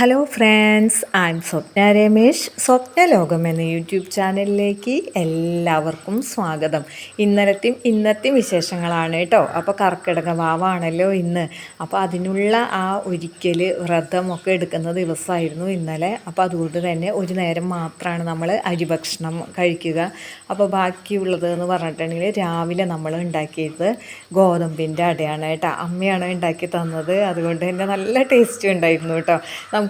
Hello friends I am Swapna Ramesh Swapna Lokam എന്ന YouTube ചാനലിലേക്ക് എല്ലാവർക്കും സ്വാഗതം. ഇന്നലത്തെയും ഇന്നത്തെയും വിശേഷങ്ങളാണ് കേട്ടോ. അപ്പോൾ കർക്കിടക വാവാണല്ലോ ഇന്ന്. അപ്പോൾ അതിനുള്ള ആ ഒരിക്കൽ വ്രതമൊക്കെ എടുക്കുന്ന ദിവസമായിരുന്നു ഇന്നലെ. അപ്പോൾ അതുകൊണ്ട് തന്നെ ഒരു നേരം മാത്രമാണ് നമ്മൾ അരി ഭക്ഷണം കഴിക്കുക. അപ്പോൾ ബാക്കിയുള്ളത് എന്ന് പറഞ്ഞിട്ടുണ്ടെങ്കിൽ രാവിലെ നമ്മൾ ഉണ്ടാക്കിയത് ഗോതമ്പിന്റെ അടയാണ് കേട്ടോ. അമ്മയാണ് ഉണ്ടാക്കി തന്നത്. അതുകൊണ്ട് തന്നെ നല്ല ടേസ്റ്റ് ഉണ്ടായിരുന്നു കേട്ടോ.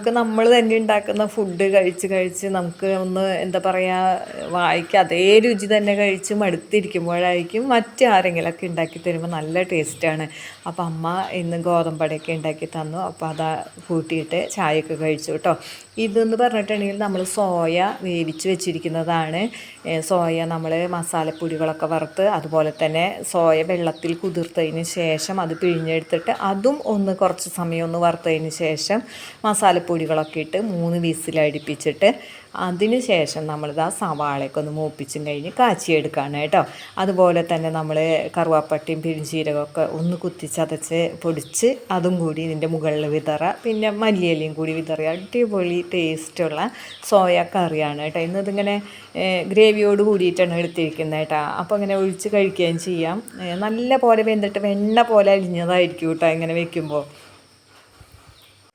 നമുക്ക് നമ്മൾ തന്നെ ഉണ്ടാക്കുന്ന ഫുഡ് കഴിച്ച് കഴിച്ച് നമുക്ക് ഒന്ന് എന്താ പറയുക വായിക്ക് അതേ രുചി തന്നെ കഴിച്ച് മടുത്തിരിക്കുമ്പോഴായിരിക്കും മറ്റു ആരെങ്കിലുമൊക്കെ ഉണ്ടാക്കി തരുമ്പോൾ നല്ല ടേസ്റ്റാണ് അപ്പോൾ അമ്മ ഇന്ന് ഗോതമ്പടയൊക്കെ ഉണ്ടാക്കി തന്നു. അപ്പോൾ അതാ കൂട്ടിയിട്ട് ചായയൊക്കെ കഴിച്ചു കേട്ടോ. ഇതെന്ന് പറഞ്ഞിട്ടുണ്ടെങ്കിൽ നമ്മൾ സോയ വേവിച്ച് വെച്ചിരിക്കുന്നതാണ്. സോയ നമ്മൾ മസാലപ്പൊടികളൊക്കെ വറുത്ത് അതുപോലെ തന്നെ സോയ വെള്ളത്തിൽ കുതിർത്തതിന് ശേഷം അത് പിഴിഞ്ഞെടുത്തിട്ട് അതും ഒന്ന് കുറച്ച് സമയം ഒന്ന് വറുത്തതിന് ശേഷം മസാലപ്പൊടികളൊക്കെ ഇട്ട് മൂന്ന് വിസിലടിപ്പിച്ചിട്ട് അതിന് ശേഷം നമ്മളിത് ആ സവാളയൊക്കെ ഒന്ന് മൂപ്പിച്ചും കഴിഞ്ഞ് കാച്ചിയെടുക്കുകയാണ് കേട്ടോ. അതുപോലെ തന്നെ നമ്മൾ കറുവാപ്പട്ടിയും പിരിഞ്ചീരകമൊക്കെ ഒന്ന് കുത്തിച്ചതച്ച് പൊടിച്ച് അതും കൂടി ഇതിന്റെ മുകളിൽ വിതറ പിന്നെ മല്ലിയിലയും കൂടി വിതറി അടിപൊളി ടേസ്റ്റുള്ള സോയ കറിയാണ് കേട്ടോ. ഇന്നിതിങ്ങനെ ഗ്രേവിയോട് കൂടിയിട്ടാണ് എടുത്തിരിക്കുന്നത് കേട്ടോ. അപ്പോൾ ഇങ്ങനെ ഒഴിച്ച് കഴിക്കുകയും ചെയ്യാം. നല്ല പോലെ വെന്തിട്ട് വെണ്ണ പോലെ അലിഞ്ഞതായിരിക്കും കേട്ടോ ഇങ്ങനെ വെക്കുമ്പോൾ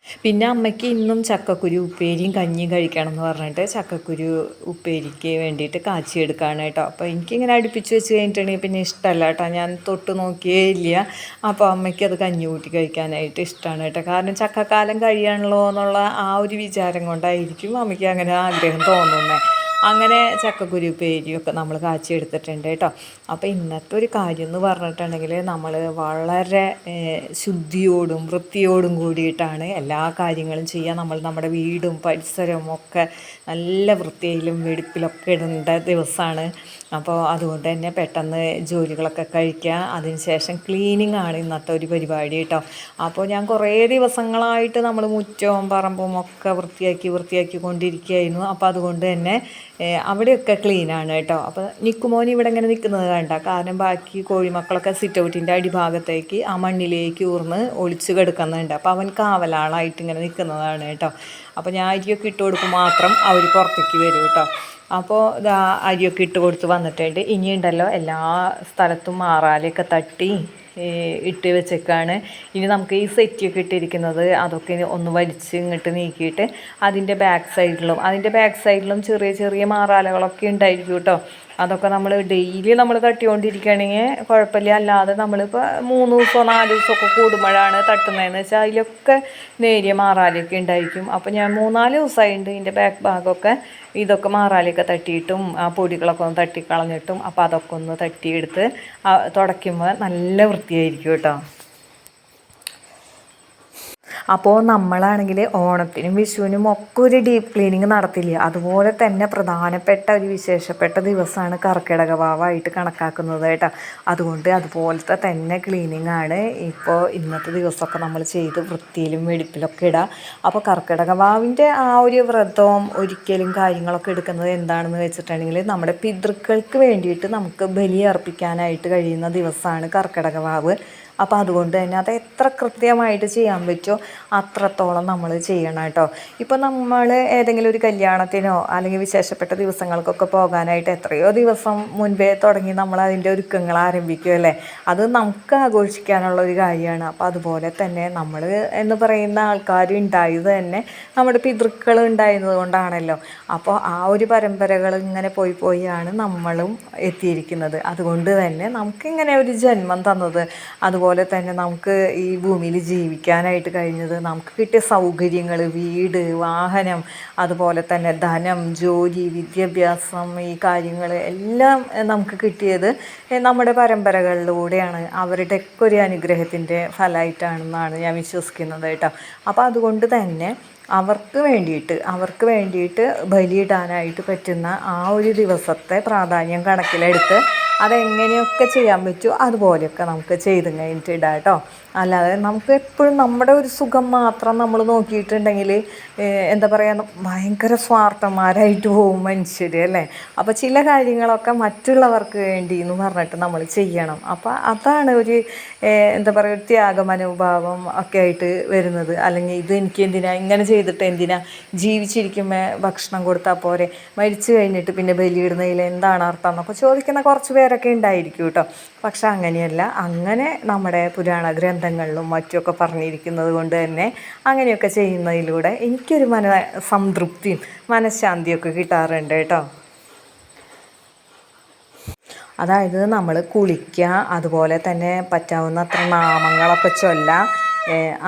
പിന്നെ അമ്മയ്ക്ക് ഇന്നും ചക്കക്കുരു ഉപ്പേരിയും കഞ്ഞിയും കഴിക്കണം എന്ന് പറഞ്ഞിട്ട് ചക്കക്കുരു ഉപ്പേരിക്ക് വേണ്ടിയിട്ട് കാച്ചിയെടുക്കുകയാണ് കേട്ടോ. അപ്പോൾ എനിക്കിങ്ങനെ അടുപ്പിച്ച് വെച്ച് കഴിഞ്ഞിട്ടുണ്ടെങ്കിൽ പിന്നെ ഇഷ്ടമല്ല കേട്ടോ. ഞാൻ തൊട്ട് നോക്കിയേ ഇല്ല. അപ്പോൾ അമ്മയ്ക്ക് അത് കഞ്ഞി കൂട്ടി കഴിക്കാനായിട്ട് ഇഷ്ടമാണ് കേട്ടോ. കാരണം ചക്കക്കാലം കഴിയണല്ലോ എന്നുള്ള ആ ഒരു വിചാരം കൊണ്ടായിരിക്കും അമ്മയ്ക്ക് അങ്ങനെ ആഗ്രഹം തോന്നുന്നത് അങ്ങനെ ചക്കക്കുരു പേരിയൊക്കെ നമ്മൾ കാച്ചിയെടുത്തിട്ടുണ്ട് കേട്ടോ. അപ്പോൾ ഇന്നത്തെ ഒരു കാര്യം എന്ന് പറഞ്ഞിട്ടുണ്ടെങ്കിൽ നമ്മൾ വളരെ ശുദ്ധിയോടും വൃത്തിയോടും കൂടിയിട്ടാണ് എല്ലാ കാര്യങ്ങളും ചെയ്യുക നമ്മൾ നമ്മുടെ വീടും പരിസരവും ഒക്കെ നല്ല വൃത്തിയിലും വെടിപ്പിലൊക്കെ ഇടേണ്ട ദിവസമാണ് അപ്പോൾ അതുകൊണ്ട് തന്നെ പെട്ടെന്ന് ജോലികളൊക്കെ കഴിക്കുക അതിനുശേഷം ക്ലീനിങ് ആണ് ഇന്നത്തെ ഒരു പരിപാടി കേട്ടോ. അപ്പോൾ ഞാൻ കുറേ ദിവസങ്ങളായിട്ട് നമ്മൾ മുറ്റവും പറമ്പും ഒക്കെ വൃത്തിയാക്കി വൃത്തിയാക്കി കൊണ്ടിരിക്കുകയായിരുന്നു. അപ്പോൾ അതുകൊണ്ട് തന്നെ അവിടെയൊക്കെ ക്ലീനാണ് കേട്ടോ. അപ്പോൾ നിക്കുമോൻ ഇവിടെ ഇങ്ങനെ നിൽക്കുന്നത് വേണ്ട കാരണം ബാക്കി കോഴിമക്കളൊക്കെ സിറ്റ് ഔട്ടിന്റെ അടിഭാഗത്തേക്ക് ആ മണ്ണിലേക്ക് ഊർന്ന് ഒളിച്ചു കിടക്കുന്നുണ്ട്. അപ്പോൾ അവൻ കാവലാളായിട്ട് ഇങ്ങനെ നിൽക്കുന്നതാണ് കേട്ടോ. അപ്പോൾ ഞാൻ അരിയൊക്കെ ഇട്ട് കൊടുക്കും മാത്രം അവർ പുറത്തേക്ക് വരും കേട്ടോ. അപ്പോൾ ഇതാ അരിയൊക്കെ ഇട്ട് കൊടുത്ത് വന്നിട്ടുണ്ട്. ഇനിയുണ്ടല്ലോ എല്ലാ സ്ഥലത്തും മാറാലൊക്കെ തട്ടി ഇട്ട് വെച്ചേക്കാണ്. ഇനി നമുക്ക് ഈ സെറ്റിയൊക്കെ ഇട്ടിരിക്കുന്നത് അതൊക്കെ ഒന്ന് വലിച്ച് ഇങ്ങോട്ട് നീക്കിയിട്ട് അതിന്റെ ബാക്ക് സൈഡിലും അതിന്റെ ബാക്ക് സൈഡിലും ചെറിയ ചെറിയ മാറാലകളൊക്കെ ഉണ്ടായിരിക്കും കേട്ടോ. അതൊക്കെ നമ്മൾ ഡെയിലി നമ്മൾ തട്ടിക്കൊണ്ടിരിക്കുകയാണെങ്കിൽ കുഴപ്പമില്ല. അല്ലാതെ നമ്മളിപ്പോൾ മൂന്ന് ദിവസമോ നാല് ദിവസമൊക്കെ കൂടുമ്പോഴാണ് തട്ടുന്നതെന്ന് വെച്ചാൽ അതിലൊക്കെ നേരിയ മാറാലൊക്കെ ഉണ്ടായിരിക്കും. അപ്പോൾ ഞാൻ മൂന്നാൽ ദിവസമായിട്ടുണ്ട് ഇതിന്റെ ബാക്ക് ഭാഗമൊക്കെ ഇതൊക്കെ മാറാലൊക്കെ തട്ടിയിട്ടും ആ പൊടികളൊക്കെ ഒന്ന് തട്ടിക്കളഞ്ഞിട്ടും അപ്പോൾ അതൊക്കെ ഒന്ന് തട്ടിയെടുത്ത് തുടയ്ക്കുമ്പോൾ നല്ല വൃത്തിയായിരിക്കും കേട്ടോ. അപ്പോൾ നമ്മളാണെങ്കിൽ ഓണത്തിനും വിഷുവിനും ഒക്കെ ഒരു ഡീപ്പ് ക്ലീനിങ് നടത്തില്ല? അതുപോലെ തന്നെ പ്രധാനപ്പെട്ട ഒരു വിശേഷപ്പെട്ട ദിവസമാണ് കർക്കിടക വാവായിട്ട് കണക്കാക്കുന്നത് കേട്ടോ. അതുകൊണ്ട് അതുപോലത്തെ തന്നെ ക്ലീനിങ് ആണ് ഇപ്പോൾ ഇന്നത്തെ ദിവസമൊക്കെ നമ്മൾ ചെയ്ത് വൃത്തിയിലും വെടിപ്പിലൊക്കെ ഇടാം. അപ്പോൾ കർക്കിടക വാവിന്റെ ആ ഒരു വ്രതവും ഒരിക്കലും കാര്യങ്ങളൊക്കെ എടുക്കുന്നത് എന്താണെന്ന് വെച്ചിട്ടുണ്ടെങ്കിൽ നമ്മുടെ പിതൃക്കൾക്ക് വേണ്ടിയിട്ട് നമുക്ക് ബലി അർപ്പിക്കാനായിട്ട് കഴിയുന്ന ദിവസമാണ് കർക്കിടക വാവ് അപ്പോൾ അതുകൊണ്ട് തന്നെ അത് എത്ര കൃത്യമായിട്ട് ചെയ്യാൻ പറ്റുമോ അത്രത്തോളം നമ്മൾ ചെയ്യണം കേട്ടോ. ഇപ്പോൾ നമ്മൾ ഏതെങ്കിലും ഒരു കല്യാണത്തിനോ അല്ലെങ്കിൽ വിശേഷപ്പെട്ട ദിവസങ്ങൾക്കൊക്കെ പോകാനായിട്ട് എത്രയോ ദിവസം മുൻപേ തുടങ്ങി നമ്മൾ അതിന്റെ ഒരുക്കങ്ങൾ ആരംഭിക്കുമല്ലേ അത് നമുക്ക് ആഘോഷിക്കാനുള്ള ഒരു കാര്യമാണ്. അപ്പോൾ അതുപോലെ തന്നെ നമ്മൾ എന്ന് പറയുന്ന ആൾക്കാർ ഉണ്ടായത് തന്നെ നമ്മുടെ പിതൃക്കൾ ഉണ്ടായിരുന്നത് കൊണ്ടാണല്ലോ. അപ്പോൾ ആ ഒരു പരമ്പരകൾ ഇങ്ങനെ പോയി പോയാണ് നമ്മളും എത്തിയിരിക്കുന്നത്. അതുകൊണ്ട് തന്നെ നമുക്കിങ്ങനെ ഒരു ജന്മം തന്നത്. അതുപോലെ അതുപോലെ തന്നെ നമുക്ക് ഈ ഭൂമിയിൽ ജീവിക്കാനായിട്ട് കഴിഞ്ഞത് നമുക്ക് കിട്ടിയ സൗകര്യങ്ങൾ വീട് വാഹനം അതുപോലെ തന്നെ ധനം ജോലി വിദ്യാഭ്യാസം ഈ കാര്യങ്ങൾ എല്ലാം നമുക്ക് കിട്ടിയത് നമ്മുടെ പരമ്പരകളിലൂടെയാണ്. അവരുടെയൊക്കെ ഒരു അനുഗ്രഹത്തിന്റെ ഫലമായിട്ടാണെന്നാണ് ഞാൻ വിശ്വസിക്കുന്നത് കേട്ടോ. അപ്പോൾ അതുകൊണ്ട് തന്നെ അവർക്ക് വേണ്ടിയിട്ട് അവർക്ക് വേണ്ടിയിട്ട് ബലിയിടാനായിട്ട് പറ്റുന്ന ആ ഒരു ദിവസത്തെ പ്രാധാന്യം കണക്കിലെടുത്ത് അതെങ്ങനെയൊക്കെ ചെയ്യാൻ പറ്റുമോ അതുപോലെയൊക്കെ നമുക്ക് ചെയ്ത് കഴിഞ്ഞിട്ട് കേട്ടോ. അല്ലാതെ നമുക്ക് എപ്പോഴും നമ്മുടെ ഒരു സുഖം മാത്രം നമ്മൾ നോക്കിയിട്ടുണ്ടെങ്കിൽ എന്താ പറയുക ഭയങ്കര സ്വാർത്ഥന്മാരായിട്ട് പോകും മനുഷ്യർ അല്ലേ? അപ്പോൾ ചില കാര്യങ്ങളൊക്കെ മറ്റുള്ളവർക്ക് വേണ്ടി എന്ന് പറഞ്ഞിട്ട് നമ്മൾ ചെയ്യണം. അപ്പോൾ അതാണ് ഒരു എന്താ പറയുക ത്യാഗ മനോഭാവം ഒക്കെ ആയിട്ട് വരുന്നത്. അല്ലെങ്കിൽ ഇത് എനിക്ക് എന്തിനാ ഇങ്ങനെ ചെയ്തിട്ട് എന്തിനാ ജീവിച്ചിരിക്കുമ്പോൾ ഭക്ഷണം കൊടുത്താൽ പോരെ? മരിച്ചു കഴിഞ്ഞിട്ട് പിന്നെ ബലിയിടുന്നതിൽ എന്താണ് അർത്ഥം എന്നൊക്കെ ചോദിക്കുന്ന കുറച്ച് പേരൊക്കെ ഉണ്ടായിരിക്കും കേട്ടോ. പക്ഷെ അങ്ങനെയല്ല. അങ്ങനെ നമ്മുടെ പുരാണ ഗ്രന്ഥങ്ങളിലും മറ്റുമൊക്കെ പറഞ്ഞിരിക്കുന്നത് കൊണ്ട് തന്നെ അങ്ങനെയൊക്കെ ചെയ്യുന്നതിലൂടെ എനിക്കൊരു മന സംതൃപ്തിയും മനഃശാന്തിയൊക്കെ കിട്ടാറുണ്ട് കേട്ടോ. അതായത് നമ്മൾ കുളിക്കുക അതുപോലെ തന്നെ പറ്റാവുന്ന അത്ര നാമങ്ങളൊക്കെ ചൊല്ലാം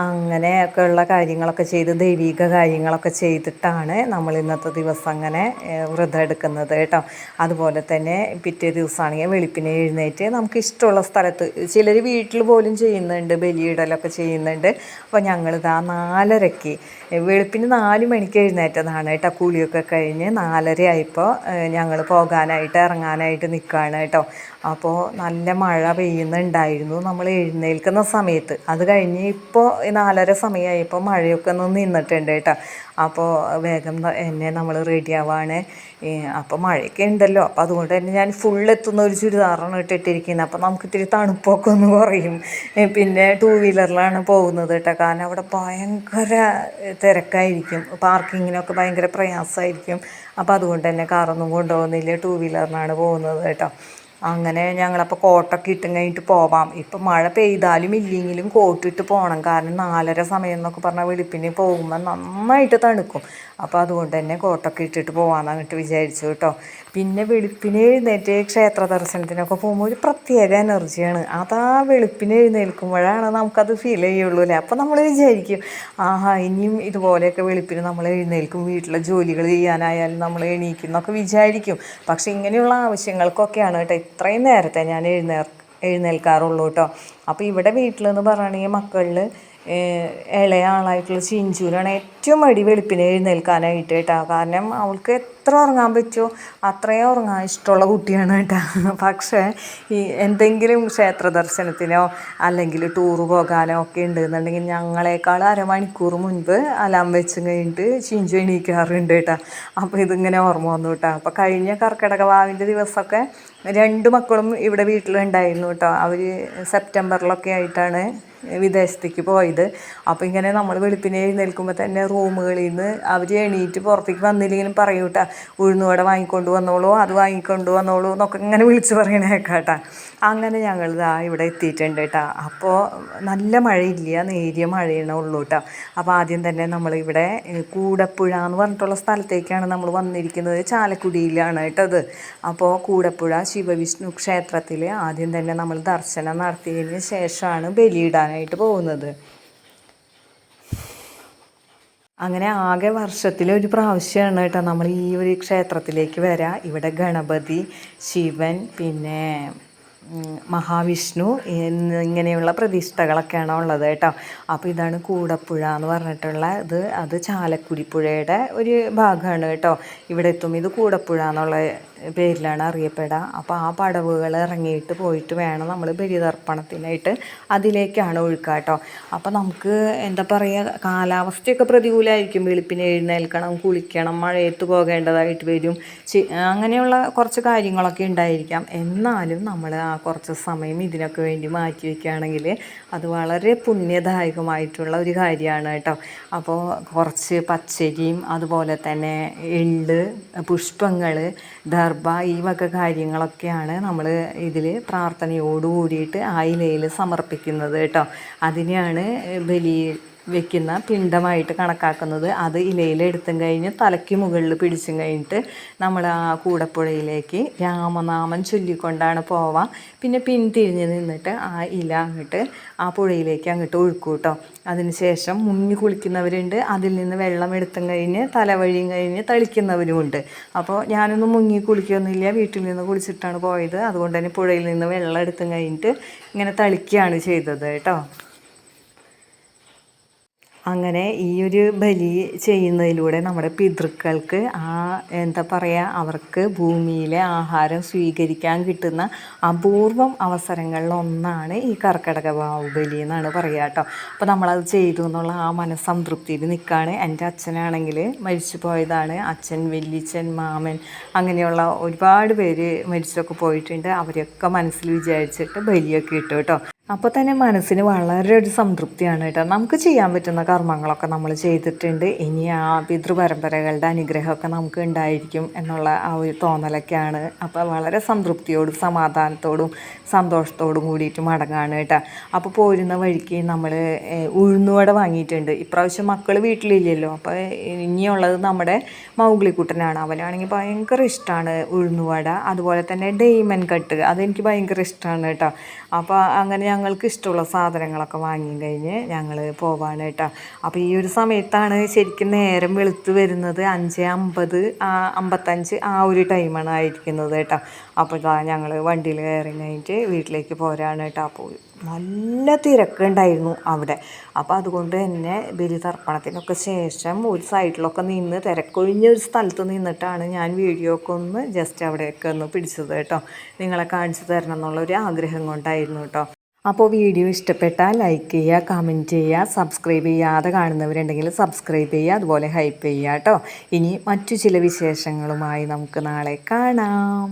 അങ്ങനെയൊക്കെ ഉള്ള കാര്യങ്ങളൊക്കെ ചെയ്ത് ദൈവിക കാര്യങ്ങളൊക്കെ ചെയ്തിട്ടാണ് നമ്മൾ ഇന്നത്തെ ദിവസം അങ്ങനെ വ്രതം എടുക്കുന്നത് കേട്ടോ. അതുപോലെ തന്നെ പിറ്റേ ദിവസമാണെങ്കിൽ വെളുപ്പിനെ എഴുന്നേറ്റ് നമുക്ക് ഇഷ്ടമുള്ള സ്ഥലത്ത് ചിലർ വീട്ടിൽ പോലും ചെയ്യുന്നുണ്ട് ബലിയിടലൊക്കെ ചെയ്യുന്നുണ്ട്. അപ്പോൾ ഞങ്ങളിതാ നാലരയ്ക്ക് വെളുപ്പിന് നാല് മണിക്ക് എഴുന്നേറ്റതാണ് കേട്ടോ. കൂലിയൊക്കെ കഴിഞ്ഞ് നാലര ആയപ്പോൾ ഞങ്ങൾ പോകാനായിട്ട് ഇറങ്ങാനായിട്ട് നിൽക്കുകയാണ് കേട്ടോ. അപ്പോൾ നല്ല മഴ പെയ്യുന്നുണ്ടായിരുന്നു നമ്മൾ എഴുന്നേൽക്കുന്ന സമയത്ത്. അത് കഴിഞ്ഞ് ഇപ്പോൾ നാലര സമയമായപ്പോൾ മഴയൊക്കെ ഒന്ന് നിന്നിട്ടുണ്ട് കേട്ടോ. അപ്പോൾ വേഗം എന്നെ നമ്മൾ റെഡി ആവാണ്. അപ്പോൾ മഴയൊക്കെ ഉണ്ടല്ലോ. അപ്പോൾ അതുകൊണ്ട് തന്നെ ഞാൻ ഫുൾ എത്തുന്ന ഒരു ചുരിദാറാണ് ഇട്ടിട്ടിരിക്കുന്നത്. അപ്പോൾ നമുക്ക് ഇത്തിരി തണുപ്പൊക്കെ ഒന്ന് കുറയും. പിന്നെ ടൂ വീലറിലാണ് പോകുന്നത് കേട്ടോ. കാരണം അവിടെ ഭയങ്കര തിരക്കായിരിക്കും. പാർക്കിങ്ങിനൊക്കെ ഭയങ്കര പ്രയാസമായിരിക്കും. അപ്പോൾ അതുകൊണ്ട് തന്നെ കാറൊന്നും കൊണ്ടുപോകുന്നില്ല. ടൂ വീലറിനാണ് പോകുന്നത് കേട്ടോ. അങ്ങനെ ഞങ്ങളപ്പോൾ കോട്ടൊക്കെ ഇട്ടും കഴിഞ്ഞിട്ട് പോവാം. ഇപ്പം മഴ പെയ്താലും ഇല്ലെങ്കിലും കോട്ടിട്ട് പോകണം കാരണം നാലര സമയം എന്നൊക്കെ പറഞ്ഞാൽ വെളുപ്പിന് പോകുമ്പോൾ നന്നായിട്ട് തണുക്കും. അപ്പോൾ അതുകൊണ്ട് തന്നെ കോട്ടൊക്കെ ഇട്ടിട്ട് പോകാമെന്നിട്ട് വിചാരിച്ചു കേട്ടോ. പിന്നെ വെളുപ്പിന് എഴുന്നേറ്റ് ക്ഷേത്ര ദർശനത്തിനൊക്കെ പോകുമ്പോൾ ഒരു പ്രത്യേക എനർജിയാണ്. അതാ വെളുപ്പിന് എഴുന്നേൽക്കുമ്പോഴാണ് നമുക്കത് ഫീൽ ചെയ്യുള്ളൂ അല്ലേ അപ്പോൾ നമ്മൾ വിചാരിക്കും ആഹാ ഇനിയും ഇതുപോലെയൊക്കെ വെളുപ്പിന് നമ്മൾ എഴുന്നേൽക്കും വീട്ടിലെ ജോലികൾ ചെയ്യാനായാലും നമ്മൾ എണീക്കും എന്നൊക്കെ വിചാരിക്കും. പക്ഷേ ഇങ്ങനെയുള്ള ആവശ്യങ്ങൾക്കൊക്കെയാണ് കേട്ടോ ഇത്രയും നേരത്തെ ഞാൻ എഴുന്നേർ എഴുന്നേൽക്കാറുള്ളൂ കേട്ടോ. അപ്പോൾ ഇവിടെ വീട്ടിലെന്ന് പറയുകയാണെങ്കിൽ മക്കളിൽ ഇളയ ആളായിട്ടുള്ള ചിഞ്ചൂരാണ് ഏറ്റവും മടി വെളുപ്പിനെ എഴുന്നേൽക്കാനായിട്ട് കേട്ടോ. കാരണം അവൾക്ക് എത്ര ഉറങ്ങാൻ പറ്റുമോ അത്രയും ഉറങ്ങാൻ ഇഷ്ടമുള്ള കുട്ടിയാണ് കേട്ടോ. പക്ഷേ ഈ എന്തെങ്കിലും ക്ഷേത്ര ദർശനത്തിനോ അല്ലെങ്കിൽ ടൂറ് പോകാനോ ഒക്കെ ഉണ്ടെന്നുണ്ടെങ്കിൽ ഞങ്ങളെക്കാൾ അരമണിക്കൂർ മുൻപ് അലാം വെച്ച് കഴിഞ്ഞിട്ട് ചിഞ്ചു എണീക്കാറുണ്ട് കേട്ടോ. അപ്പോൾ ഇതിങ്ങനെ ഓർമ്മ വന്നു കേട്ടോ. അപ്പോൾ കഴിഞ്ഞ കർക്കിടക വാവിന്റെ ദിവസമൊക്കെ രണ്ട് മക്കളും ഇവിടെ വീട്ടിലുണ്ടായിരുന്നു കേട്ടോ. അവർ സെപ്റ്റംബറിലൊക്കെ ആയിട്ടാണ് വിദേശത്തേക്ക് പോയത്. അപ്പോൾ ഇങ്ങനെ നമ്മൾ വെളുപ്പിനെ എഴുന്നേൽക്കുമ്പോൾ തന്നെ റൂമുകളിൽ നിന്ന് അവർ എണീറ്റ് പുറത്തേക്ക് വന്നില്ലെങ്കിലും പറയൂട്ടാ ഉഴുന്നുവട വാങ്ങിക്കൊണ്ട് വന്നോളൂ അത് വാങ്ങിക്കൊണ്ട് വന്നോളൂ എന്നൊക്കെ ഇങ്ങനെ വിളിച്ച് പറയണേ കേട്ടാ അങ്ങനെ ഞങ്ങൾ ഇതാ ഇവിടെ എത്തിയിട്ടുണ്ട് കേട്ടോ. അപ്പോൾ നല്ല മഴയില്ല നേരിയ മഴയാണ് ഉള്ളൂ കേട്ടോ. അപ്പോൾ ആദ്യം തന്നെ നമ്മളിവിടെ കൂടപ്പുഴ എന്ന് പറഞ്ഞിട്ടുള്ള സ്ഥലത്തേക്കാണ് നമ്മൾ വന്നിരിക്കുന്നത് ചാലക്കുടിയിലാണ് കേട്ടത്. അപ്പോൾ കൂടപ്പുഴ ശിവവിഷ്ണു ക്ഷേത്രത്തിൽ ആദ്യം തന്നെ നമ്മൾ ദർശനം നടത്തിയതിന് ശേഷമാണ് ബലിയിടാനായിട്ട് പോകുന്നത്. അങ്ങനെ ആകെ വർഷത്തിൽ ഒരു പ്രാവശ്യമാണ് കേട്ടോ നമ്മൾ ഈ ഒരു ക്ഷേത്രത്തിലേക്ക് വരാം. ഇവിടെ ഗണപതി ശിവൻ പിന്നെ മഹാവിഷ്ണു എന്നിങ്ങനെയുള്ള പ്രതിഷ്ഠകളൊക്കെയാണ് ഉള്ളത് കേട്ടോ. അപ്പോൾ ഇതാണ് കൂടപ്പുഴ എന്ന് പറഞ്ഞിട്ടുള്ള ഇത്. അത് ചാലക്കുടി പുഴയുടെ ഒരു ഭാഗമാണ് കേട്ടോ. ഇവിടെ എത്തും. ഇത് കൂടപ്പുഴ എന്നുള്ള പേരിലാണ് അറിയപ്പെടുക. അപ്പോൾ ആ പടവുകൾ ഇറങ്ങിയിട്ട് പോയിട്ട് വേണം നമ്മൾ ബലിതർപ്പണത്തിനായിട്ട് അതിലേക്കാണ് ഒഴുക്കുക കേട്ടോ. അപ്പോൾ നമുക്ക് എന്താ പറയുക കാലാവസ്ഥയൊക്കെ പ്രതികൂലമായിരിക്കും വെളുപ്പിന് എഴുന്നേൽക്കണം കുളിക്കണം മഴയത്ത് പോകേണ്ടതായിട്ട് വരും. അങ്ങനെയുള്ള കുറച്ച് കാര്യങ്ങളൊക്കെ ഉണ്ടായിരിക്കാം. എന്നാലും നമ്മൾ ആ കുറച്ച് സമയം ഇതിനൊക്കെ വേണ്ടി മാറ്റി വയ്ക്കുകയാണെങ്കിൽ അത് വളരെ പുണ്യദായകമായിട്ടുള്ള ഒരു കാര്യമാണ് കേട്ടോ. അപ്പോൾ കുറച്ച് പച്ചരിയും അതുപോലെ തന്നെ എള്ള് പുഷ്പങ്ങൾ ദർഭ ഈ വക കാര്യങ്ങളൊക്കെയാണ് നമ്മൾ ഇതിൽ പ്രാർത്ഥനയോട് കൂടിയിട്ട് ആ സമർപ്പിക്കുന്നത് കേട്ടോ. അതിനെയാണ് ബലി വെക്കുന്ന പിണ്ടമായിട്ട് കണക്കാക്കുന്നത്. അത് ഇലയിൽ എടുത്തും കഴിഞ്ഞ് തലയ്ക്ക് മുകളിൽ പിടിച്ചും കഴിഞ്ഞിട്ട് നമ്മൾ ആ കൂടപ്പുഴയിലേക്ക് രാമനാമം ചൊല്ലിക്കൊണ്ടാണ് പോവാ. പിന്നെ പിന്തിരിഞ്ഞ് നിന്നിട്ട് ആ ഇല അങ്ങോട്ട് ആ പുഴയിലേക്ക് അങ്ങോട്ട് ഒഴുക്കും കേട്ടോ അതിനുശേഷം മുങ്ങി കുളിക്കുന്നവരുണ്ട്. അതിൽ നിന്ന് വെള്ളം എടുത്തും കഴിഞ്ഞ് തലവഴിയും കഴിഞ്ഞ് തളിക്കുന്നവരുമുണ്ട്. അപ്പോൾ ഞാനൊന്നും മുങ്ങി കുളിക്കൊന്നുമില്ല. വീട്ടിൽ നിന്ന് കുളിച്ചിട്ടാണ് പോയത്. അതുകൊണ്ട് തന്നെ പുഴയിൽ നിന്ന് വെള്ളം എടുത്തും കഴിഞ്ഞിട്ട് ഇങ്ങനെ തളിക്കുകയാണ് ചെയ്തത് കേട്ടോ. അങ്ങനെ ഈ ഒരു ബലി ചെയ്യുന്നതിലൂടെ നമ്മുടെ പിതൃക്കൾക്ക് ആ എന്താ പറയുക അവർക്ക് ഭൂമിയിലെ ആഹാരം സ്വീകരിക്കാൻ കിട്ടുന്ന അപൂർവം അവസരങ്ങളിലൊന്നാണ് ഈ കർക്കിടക ബാഹുബലി എന്നാണ് പറയുക കേട്ടോ. അപ്പോൾ നമ്മളത് ചെയ്തു എന്നുള്ള ആ മനസ്സംതൃപ്തിയിൽ നിൽക്കുകയാണ് എന്റെ അച്ഛനാണെങ്കിൽ മരിച്ചു പോയതാണ്. അച്ഛൻ വല്യച്ഛൻ മാമൻ അങ്ങനെയുള്ള ഒരുപാട് പേര് മരിച്ചൊക്കെ പോയിട്ടുണ്ട്. അവരെയൊക്കെ മനസ്സിൽ വിചാരിച്ചിട്ട് ബലിയൊക്കെ ഇട്ടു കേട്ടോ. അപ്പോൾ തന്നെ മനസ്സിന് വളരെ ഒരു സംതൃപ്തിയാണ് കേട്ടോ. നമുക്ക് ചെയ്യാൻ പറ്റുന്ന കർമ്മങ്ങളൊക്കെ നമ്മൾ ചെയ്തിട്ടുണ്ട്. ഇനി ആ പിതൃപരമ്പരകളുടെ അനുഗ്രഹമൊക്കെ നമുക്ക് ഉണ്ടായിരിക്കും എന്നുള്ള ആ ഒരു തോന്നലൊക്കെയാണ്. അപ്പോൾ വളരെ സംതൃപ്തിയോടും സമാധാനത്തോടും സന്തോഷത്തോടും കൂടിയിട്ട് മടങ്ങാണ് കേട്ടോ. അപ്പോൾ പോരുന്ന വഴിക്ക് നമ്മൾ ഉഴുന്നുവട വാങ്ങിയിട്ടുണ്ട്. ഇപ്രാവശ്യം മക്കൾ വീട്ടിലില്ലല്ലോ. അപ്പോൾ ഇനിയുള്ളത് നമ്മുടെ മൗഗ്ലിക്കുട്ടനാണ്. അവനാണെങ്കിൽ ഭയങ്കര ഇഷ്ടമാണ് ഉഴുന്നുവട അതുപോലെ തന്നെ ഡെയ്മൻ കട്ട്. അതെനിക്ക് ഭയങ്കര ഇഷ്ടമാണ് കേട്ടോ. അപ്പോൾ അങ്ങനെ ഞങ്ങൾക്ക് ഇഷ്ടമുള്ള സാധനങ്ങളൊക്കെ വാങ്ങി കഴിഞ്ഞ് ഞങ്ങൾ പോവാണ് അപ്പോൾ ഈ ഒരു സമയത്താണ് ശരിക്കും നേരം വെളുത്ത് വരുന്നത്. അഞ്ച് അമ്പത് അമ്പത്തഞ്ച് ആ ഒരു ടൈമാണ് ആയിരിക്കുന്നത് കേട്ടോ. അപ്പോൾ ഞങ്ങൾ വണ്ടിയിൽ കയറി കഴിഞ്ഞിട്ട് വീട്ടിലേക്ക് പോരാണ് കേട്ടോ. അപ്പോൾ നല്ല തിരക്കുണ്ടായിരുന്നു അവിടെ. അപ്പോൾ അതുകൊണ്ട് തന്നെ ബലിതർപ്പണത്തിനൊക്കെ ശേഷം ഒരു സൈഡിലൊക്കെ നിന്ന് തിരക്കൊഴിഞ്ഞ ഒരു സ്ഥലത്ത് നിന്നിട്ടാണ് ഞാൻ വീഡിയോ ഒക്കെ ഒന്ന് ജസ്റ്റ് അവിടെയൊക്കെ ഒന്ന് പിടിച്ചത് കേട്ടോ. നിങ്ങളെ കാണിച്ചു തരണം എന്നുള്ള ഒരു ആഗ്രഹം കൊണ്ടായിരുന്നു കേട്ടോ. അപ്പോൾ വീഡിയോ ഇഷ്ടപ്പെട്ടാൽ ലൈക്ക് ചെയ്യുക കമന്റ് ചെയ്യുക സബ്സ്ക്രൈബ് ചെയ്യാതെ കാണുന്നവരുണ്ടെങ്കിൽ സബ്സ്ക്രൈബ് ചെയ്യുക അതുപോലെ ഹൈപ്പ് ചെയ്യുക കേട്ടോ. ഇനി മറ്റു ചില വിശേഷങ്ങളുമായി നമുക്ക് നാളെ കാണാം.